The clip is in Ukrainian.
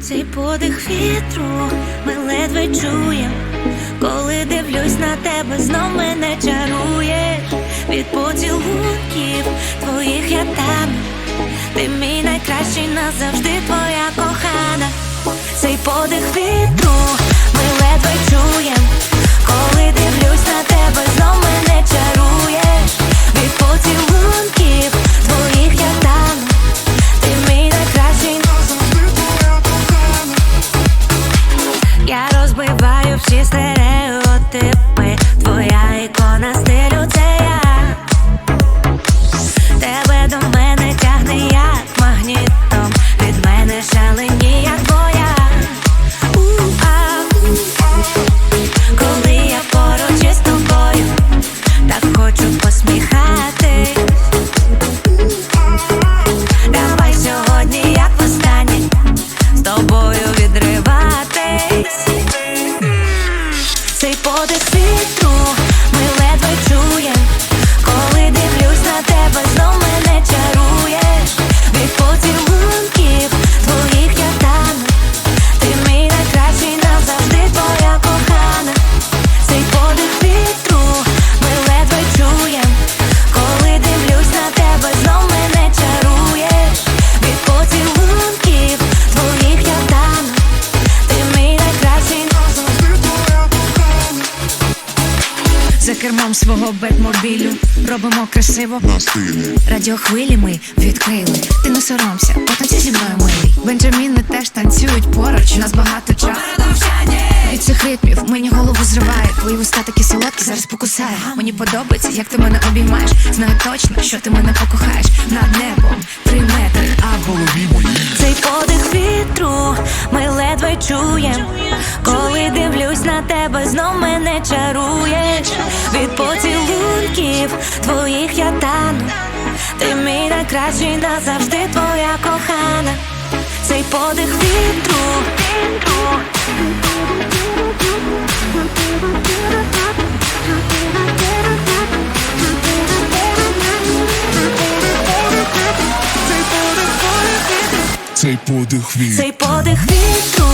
Цей подих вітру ми ледве чуєм, коли дивлюсь на тебе, знов мене чаруєш від поцілунків твоїх я там, Ти мій найкращий назавжди твоя кохана. Цей подих вітру кермом свого бетмобілю робимо красиво на стилі. Радіохвилі ми відкрили. Ти не соромся, потанці зі мною милий. Бенджаміни теж танцюють поруч. Нас багато часу. Від цих ритмів мені голову зриває. Твої вуста такі солодкі, зараз покусаю. Мені подобається, як ти мене обіймаєш. Знаю точно, що ти мене покохаєш. Над небом три метри або Голові мої, Цей подих вітру ми ледве чуєм, коли дивлюсь на тебе, знов мене чаруєш від поцілунків твоїх я тану. Ти мій найкращий назавжди твоя кохана. Цей подих вітру. цей подих від Цей подих вітру